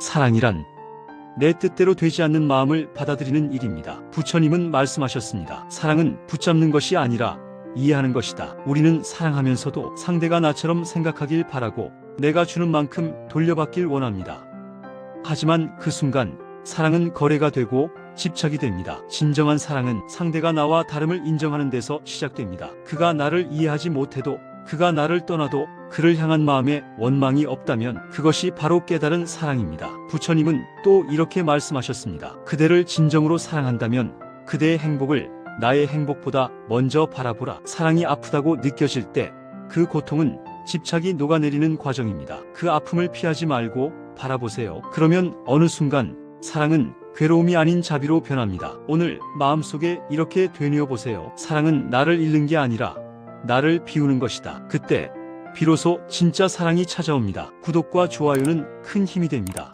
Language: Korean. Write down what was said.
사랑이란 내 뜻대로 되지 않는 마음을 받아들이는 일입니다. 부처님은 말씀하셨습니다. 사랑은 붙잡는 것이 아니라 이해하는 것이다. 우리는 사랑하면서도 상대가 나처럼 생각하길 바라고 내가 주는 만큼 돌려받길 원합니다. 하지만 그 순간 사랑은 거래가 되고 집착이 됩니다. 진정한 사랑은 상대가 나와 다름을 인정하는 데서 시작됩니다. 그가 나를 이해하지 못해도 그가 나를 떠나도 그를 향한 마음에 원망이 없다면 그것이 바로 깨달은 사랑입니다. 부처님은 또 이렇게 말씀하셨습니다. 그대를 진정으로 사랑한다면 그대의 행복을 나의 행복보다 먼저 바라보라. 사랑이 아프다고 느껴질 때 그 고통은 집착이 녹아내리는 과정입니다. 그 아픔을 피하지 말고 바라보세요. 그러면 어느 순간 사랑은 괴로움이 아닌 자비로 변합니다. 오늘 마음속에 이렇게 되뇌어 보세요. 사랑은 나를 잃는 게 아니라 나를 비우는 것이다. 그때 비로소 진짜 사랑이 찾아옵니다. 구독과 좋아요는 큰 힘이 됩니다.